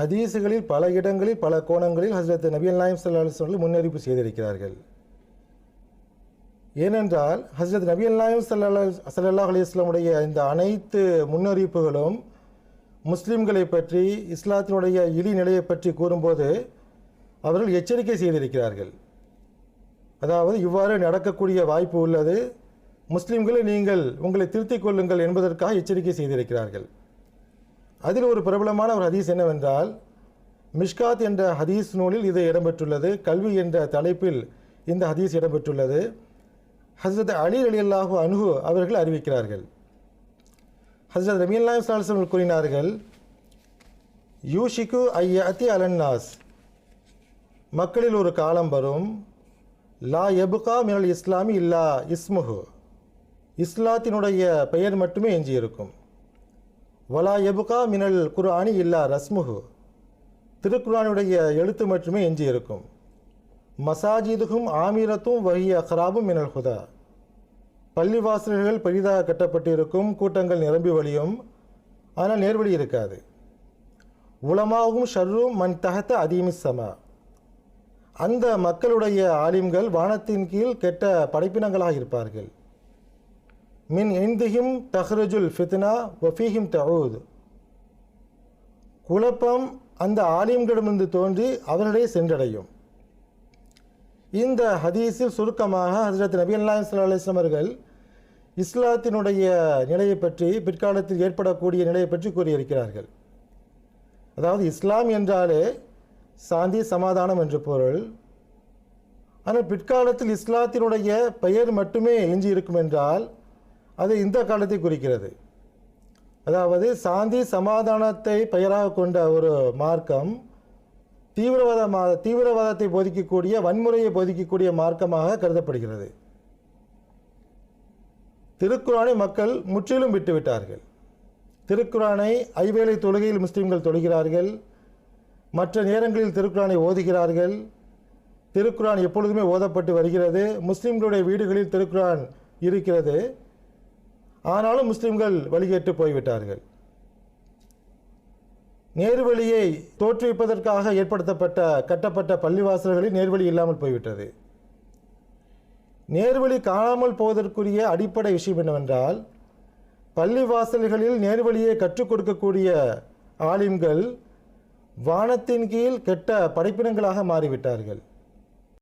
ஹதீஸுகளில் பல இடங்களில் பல கோணங்களில் ஹசரத் நபி நாயம் சல்லா முன்னறிப்பு முன்னறிவிப்பு செய்திருக்கிறார்கள். ஏனென்றால் ஹசரத் நபி நாயம் சல்லா சல்லாஹ் அலிஸ்லாமுடைய இந்த அனைத்து முன்னறிவிப்புகளும் முஸ்லிம்களை பற்றி இஸ்லாத்தினுடைய இழி நிலையை பற்றி கூறும்போது அவர்கள் எச்சரிக்கை செய்திருக்கிறார்கள். அதாவது இவ்வாறு நடக்கக்கூடிய வாய்ப்பு உள்ளது. முஸ்லிம்களை நீங்கள் உங்களை திருத்திக் கொள்ளுங்கள் என்பதற்காக எச்சரிக்கை செய்திருக்கிறார்கள். அதில் ஒரு பிரபலமான ஒரு ஹதீஸ் என்னவென்றால் மிஷ்காத் என்ற ஹதீஸ் நூலில் இது இடம்பெற்றுள்ளது கல்வி என்ற தலைப்பில் இந்த ஹதீஸ் இடம்பெற்றுள்ளது. ஹசரத் அலி அலி அல்லாஹு அனுகு அவர்கள் அறிவிக்கிறார்கள். ஹசரத் ரமீல்லாஹ் சால்சல் கூறினார்கள் யூஷிக்கு ஐயத்தி அலன்னாஸ் மக்களில் ஒரு காலம் வரும் லா எபுகா மினல் இஸ்லாமி இல்லா இஸ்முஹு. இஸ்லாத்தினுடைய பெயர் மட்டுமே எஞ்சியிருக்கும். வலா எபுகா மினல் குர்ஆனி இல்லா ரஸ்முஹு. திருக்குரானுடைய எழுத்து மட்டுமே எஞ்சியிருக்கும். மசாஜிதுகும் ஆமீரத்தும் வகிய ஹராபும் மினல் ஹுதா. பள்ளிவாசல்கள் பெரிதாக கட்டப்பட்டிருக்கும் கூட்டங்கள் நிரம்பி வழியும் ஆனால் நேர்வழி இருக்காது. உளமாகும் ஷர்ரும் மண் தகத்த அதீமி சமா. அந்த மக்களுடைய ஆலிம்கள் வானத்தின் கீழ் கெட்ட படைப்பினங்களாக இருப்பார்கள். மின் இந்திஹிம் தஹ்ரஜுல் ஃபித்னா வஃபீஹிம் தவுத் குழப்பம் அந்த ஆலிம்களிடமிருந்து தோன்றி அவர்களை சென்றடையும். இந்த ஹதீஸில் சுருக்கமாக ஹசரத் நபி அல்லாஹ் அலிஸ்லாம் அவர்கள் இஸ்லாத்தினுடைய நிலையை பற்றி பிற்காலத்தில் ஏற்படக்கூடிய நிலையை பற்றி கூறியிருக்கிறார்கள். அதாவது இஸ்லாம் என்றாலே சாந்தி சமாதானம் என்று பொருள். ஆனால் பிற்காலத்தில் இஸ்லாத்தினுடைய பெயர் மட்டுமே எஞ்சி இருக்கும் என்றால் அது இந்த காலத்தை குறிக்கிறது. அதாவது சாந்தி சமாதானத்தை பெயராக கொண்ட ஒரு மார்க்கம் தீவிரவாத தீவிரவாதத்தை போதிக்கக்கூடிய வன்முறையை போதிக்கக்கூடிய மார்க்கமாக கருதப்படுகிறது. திருக்குறானை மக்கள் முற்றிலும் விட்டுவிட்டார்கள் திருக்குறானை ஐவேளை தொழுகையில் முஸ்லீம்கள் தொழுகிறார்கள். மற்ற நேரங்களில் திருக்குறானை ஓதுகிறார்கள். திருக்குரான் எப்பொழுதுமே ஓதப்பட்டு வருகிறது. முஸ்லீம்களுடைய வீடுகளில் திருக்குரான் இருக்கிறது. ஆனாலும் முஸ்லீம்கள் வழிகேட்டு போய்விட்டார்கள். நேர்வழியை தோற்றுவிப்பதற்காக ஏற்படுத்தப்பட்ட கட்டப்பட்ட பள்ளிவாசல்களில் நேர்வழி இல்லாமல் போய்விட்டது. நேர்வழி காணாமல் போவதற்குரிய அடிப்படை விஷயம் என்னவென்றால் பள்ளிவாசல்களில் நேர்வழியை கற்றுக் கொடுக்கக்கூடிய ஆலிம்கள் வானத்தின் கீழ் கெட்ட படைப்பினங்களாக மாறிவிட்டார்கள்.